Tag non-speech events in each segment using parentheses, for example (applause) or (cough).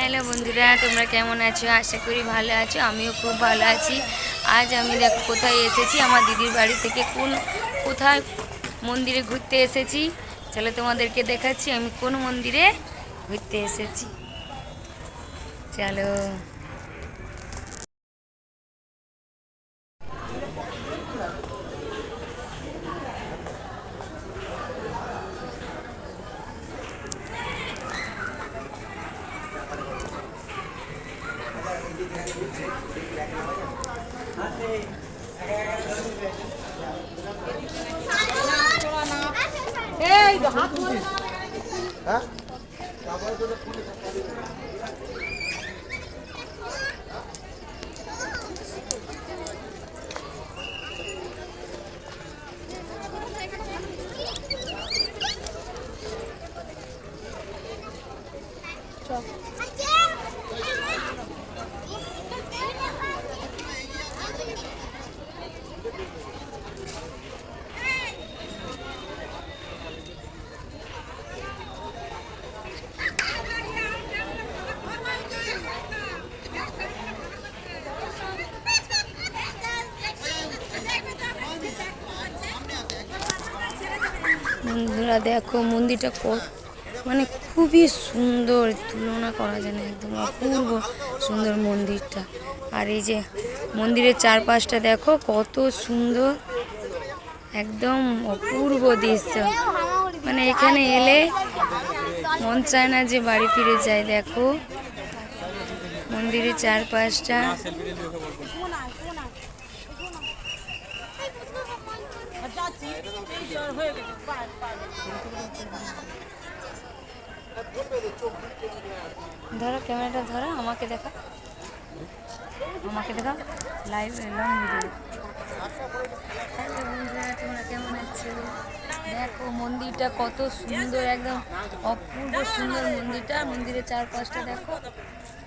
Hello বন্ধুরা, তোমরা কেমন আছো? আশা করি ভালো আছো, আমিও খুব ভালো আছি। আজ আমি দেখো কোথায় এসেছি, আমার দিদির বাড়ি থেকে কোন, কোথায় মন্দিরে ঘুরতে এসেছি। চলো তোমাদেরকে দেখাচ্ছি, আমি কোন মন্দিরে ঘুরতে এসেছি। চলো। এই হাত হ্যাঁ? বন্ধুরা, দেখো মন্দিরটা মানে খুবই সুন্দর তুলনা করা যায় না, একদম অপূর্ব সুন্দর মন্দিরটা। আর এই যে মন্দিরের চারপাশটা দেখো, কত সুন্দর, একদম অপূর্ব দৃশ্য। মানে এখানে এলে মন চায় না যে বাড়ি ফিরে যায় দেখো। মন্দিরের চারপাশটা। ধরো, ক্যামেরাটা ধরো, আমাকে দেখা আমাকে দেখা লাইভ তোমরা কেমন আছো? দেখো, মন্দিরটা কত সুন্দর, একদম অপূর্ব সুন্দর মন্দিরটা। মন্দিরের চারপাশটা দেখো।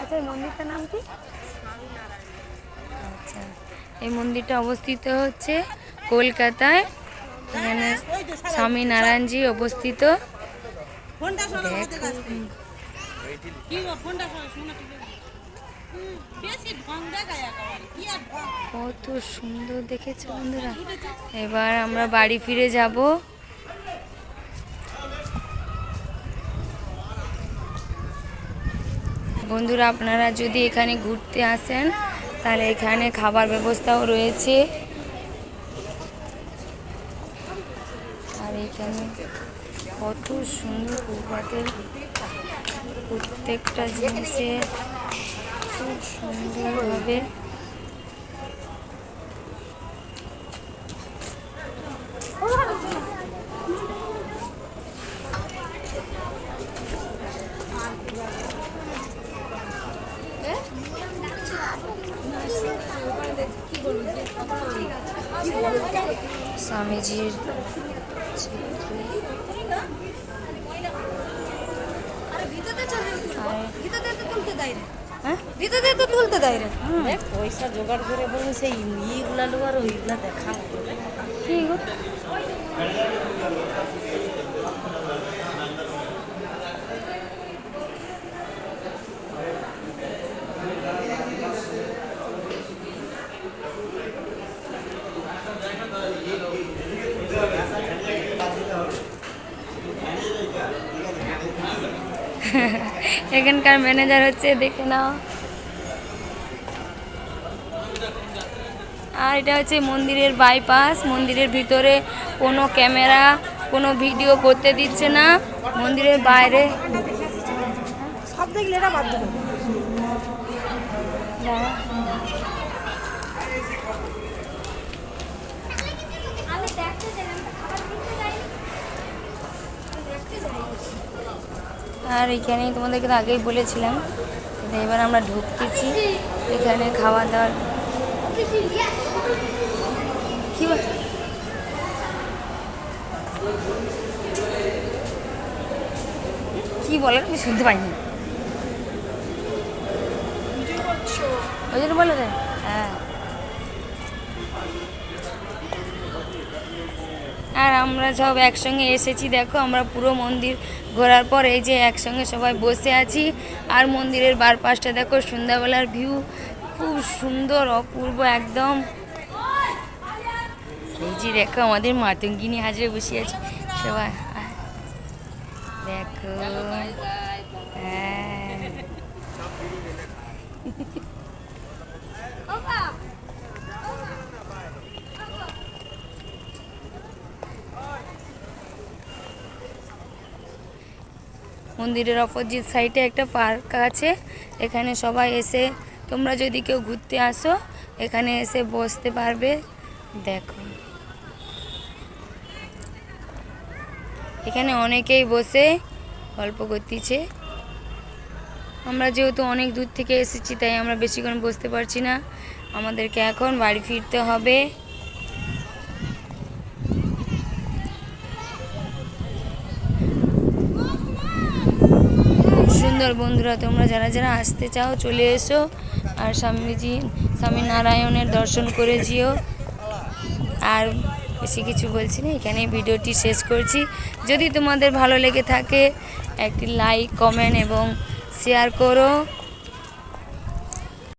আচ্ছা এই মন্দিরটার নাম কি? আচ্ছা এই মন্দিরটা অবস্থিত হচ্ছে কলকাতায়। এখানে স্বামী নারায়ণজি অবস্থিত। কত সুন্দর দেখেছ বন্ধুরা। এবার আমরা বাড়ি ফিরে যাব। বন্ধুরা, আপনারা যদি এখানে ঘুরতে আসেন, তাহলে এখানে খাবার ব্যবস্থাও রয়েছে। আর এখানে কত সুন্দর কুকুরের প্রত্যেকটা জিনিসের খুব সুন্দরভাবে স্বামীজির ভিতরে তো তুলতে দেয় রে পয়সা জোগাড় করে বলে সেই ইগুলা লোক আর ওইগুলা দেখা কি (laughs) এখানকার ম্যানেজার হচ্ছে দেখে নাও। আর এটা হচ্ছে মন্দিরের বাইপাস মন্দিরের ভিতরে কোনো ক্যামেরা কোনো ভিডিও করতে দিচ্ছে না। মন্দিরের বাইরে। সব দেখলে আর এখানে তোমাদেরকে আগেই বলেছিলাম এবার আমরা ঢুকতেছি। এখানে খাওয়া দাওয়ার কি কি বলেন আমি শুনতে পাইনি। ওই জন্য বলে হ্যাঁ। আর আমরা সব একসঙ্গে এসেছি, দেখো আমরা পুরো মন্দির ঘোরার পর এই যে একসঙ্গে সবাই বসে আছি। আর মন্দিরের বার পাশটা দেখো সন্ধ্যাবেলার ভিউ খুব সুন্দর, অপূর্ব একদম। এই যে দেখো আমাদের মাতঙ্গিনী হাজরে বসে আছে, সবাই। দেখো। মন্দিরের অপোজিট সাইডে একটা পার্ক আছে। এখানে সবাই এসে, তোমরা যদি কেউ ঘুরতে আসো, এখানে এসে বসতে পারবে। দেখো। এখানে অনেকেই বসে গল্প করতেছে। আমরা যেহেতু অনেক দূর থেকে এসেছি, তাই আমরা বেশিক্ষণ বসতে পারছি না। আমাদেরকে এখন বাড়ি ফিরতে হবে। সুন্দর বন্ধুরা, তোমরা যারা যারা আসতে চাও চলে এসো। আর স্বামীজি স্বামী নারায়ণের দর্শন করে যেও। আর বেশি কিছু বলছি না এখানে ভিডিওটি শেষ করছি। যদি তোমাদের ভালো লেগে থাকে, একটি লাইক কমেন্ট এবং শেয়ার করো।